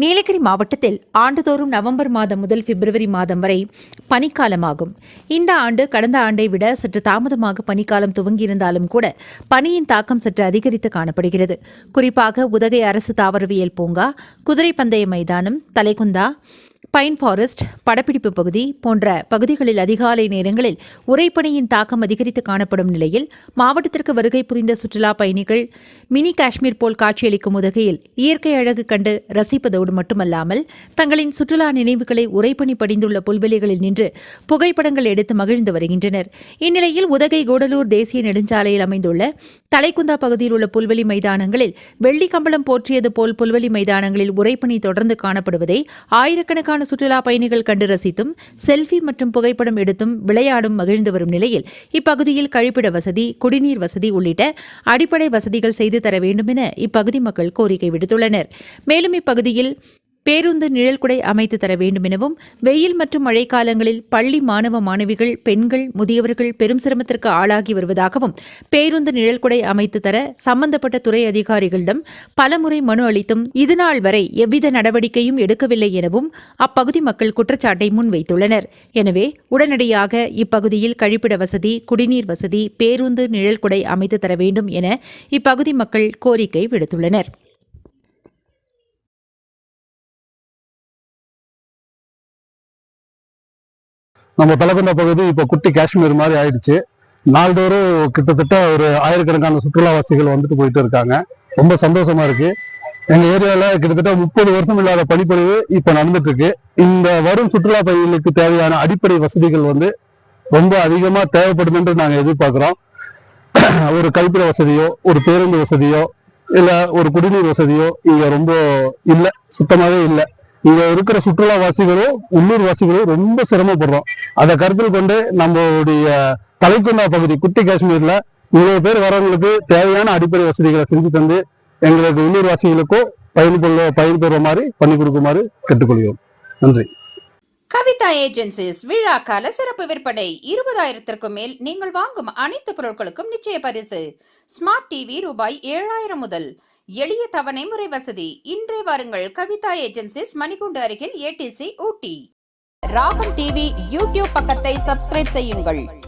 நீலகிரி மாவட்டத்தில் ஆண்டுதோறும் நவம்பர் மாதம் முதல் பிப்ரவரி மாதம் வரை பனிக்காலமாகும். இந்த ஆண்டு கடந்த ஆண்டை விட சற்று தாமதமாக பனிக்காலம் துவங்கியிருந்தாலும் கூட பனியின் தாக்கம் சற்று அதிகரித்து காணப்படுகிறது. குறிப்பாக உதகை அரசு தாவரவியல் பூங்கா குதிரை பந்தய மைதானம் தலைக்குந்தா பைன் ஃபாரஸ்ட் படப்பிடிப்பு பகுதி போன்ற பகுதிகளில் அதிகாலை நேரங்களில் உறைபனியின் தாக்கம் அதிகரித்து காணப்படும் நிலையில் மாவட்டத்திற்கு வருகை புரிந்த சுற்றுலா பயணிகள் மினி காஷ்மீர் போல் காட்சியளிக்கும் உதகையில் இயற்கை அழகு கண்டு ரசிப்பதோடு மட்டுமல்லாமல் தங்களின் சுற்றுலா நினைவுகளை உறைபனி படிந்துள்ள புல்வெளிகளில் நின்று புகைப்படங்கள் எடுத்து மகிழ்ந்து வருகின்றனர். இந்நிலையில் உதகை கூடலூர் தேசிய நெடுஞ்சாலையில் அமைந்துள்ள தலைக்குந்தா பகுதியில் உள்ள புல்வெளி மைதானங்களில் வெள்ளி கம்பளம் போற்றியது போல் புல்வெளி மைதானங்களில் உறைபனி தொடர்ந்து காணப்படுவதை ஆயிரக்கணக்கான சுற்றுலா பயணிகள் கண்டு ரசித்தும் செல்ஃபி மற்றும் புகைப்படம் எடுத்தும் விளையாடும் மகிழ்ந்து வரும் நிலையில் இப்பகுதியில் கழிப்பிட வசதி குடிநீர் வசதி உள்ளிட்ட அடிப்படை வசதிகள் செய்து தர வேண்டும் என இப்பகுதி மக்கள் கோரிக்கை விடுத்துள்ளனர். மேலும் இப்பகுதியில் பேருந்து நிழல்குடை அமைத்து தர வேண்டும் எனவும் வெயில் மற்றும் மழைக்காலங்களில் பள்ளி மாணவ மாணவிகள் பெண்கள் முதியவர்கள் பெரும் சிரமத்திற்கு ஆளாகி வருவதாகவும் பேருந்து நிழல்குடை அமைத்து தர சம்பந்தப்பட்ட துறை அதிகாரிகளிடம் பலமுறை மனு அளித்தும் இதுநாள் வரை எவ்வித நடவடிக்கையும் எடுக்கவில்லை எனவும் அப்பகுதி மக்கள் குற்றச்சாட்டை முன்வைத்துள்ளனர். எனவே உடனடியாக இப்பகுதியில் கழிப்பிட வசதி குடிநீர் வசதி பேருந்து நிழல்குடை அமைத்து தர வேண்டும் என இப்பகுதி மக்கள் கோரிக்கை விடுத்துள்ளனர். நம்ம தலகுந்தா பகுதி இப்போ குட்டி காஷ்மீர் மாதிரி ஆயிடுச்சு. நாள்தோறும் கிட்டத்தட்ட ஒரு ஆயிரக்கணக்கான சுற்றுலாவாசிகள் வந்துட்டு போயிட்டு இருக்காங்க. ரொம்ப சந்தோஷமா இருக்கு. எங்க ஏரியால கிட்டத்தட்ட முப்பது வருஷம் இல்லாத பனிப்பொழிவு இப்ப நடந்துட்டு இருக்கு. இந்த வரும் சுற்றுலா பயணிகளுக்கு தேவையான அடிப்படை வசதிகள் வந்து ரொம்ப அதிகமா தேவைப்படும் என்று நாங்க எதிர்பார்க்கிறோம். ஒரு கழிப்பிட வசதியோ ஒரு பேருந்து வசதியோ இல்ல ஒரு குடிநீர் வசதியோ இங்க ரொம்ப இல்லை சுத்தமாவே இல்லை. இங்க இருக்கிற சுற்றுலாவாசிகளும் உள்ளூர் வாசிகளும் ரொம்ப சிரமப்படுறோம். அதை கருத்தில் கொண்டு நம்மளுடைய தலைக்குண்டா பகுதி குட்டி காஷ்மீர்ல இவ்வளவு பேர் வரவங்களுக்கு தேவையான அடிப்படை வசதிகளை செஞ்சு தந்து எங்களுக்கு உள்ளூர் வாசிகளுக்கும் பயன் கொள்ள பயன் பெறுற மாதிரி பண்ணி கொடுக்குமாறு கேட்டுக்கொள்கிறோம். நன்றி. கவிதா ஏஜென்சிஸ் விழா கால சிறப்பு விற்பனை. இருபதாயிரத்திற்கும் மேல் நீங்கள் வாங்கும் அனைத்து பொருட்களுக்கும் நிச்சய பரிசு. ஸ்மார்ட் டிவி ரூபாய் ஏழாயிரம் முதல் எளிய தவணை முறை வசதி. இன்றே வாருங்கள். கவிதா ஏஜென்சிஸ் மணிகுண்டு அருகில் ஏடிசி ஊட்டி. ராகம் டிவி யூடியூப் பக்கத்தை சப்ஸ்கிரைப் செய்யுங்கள்.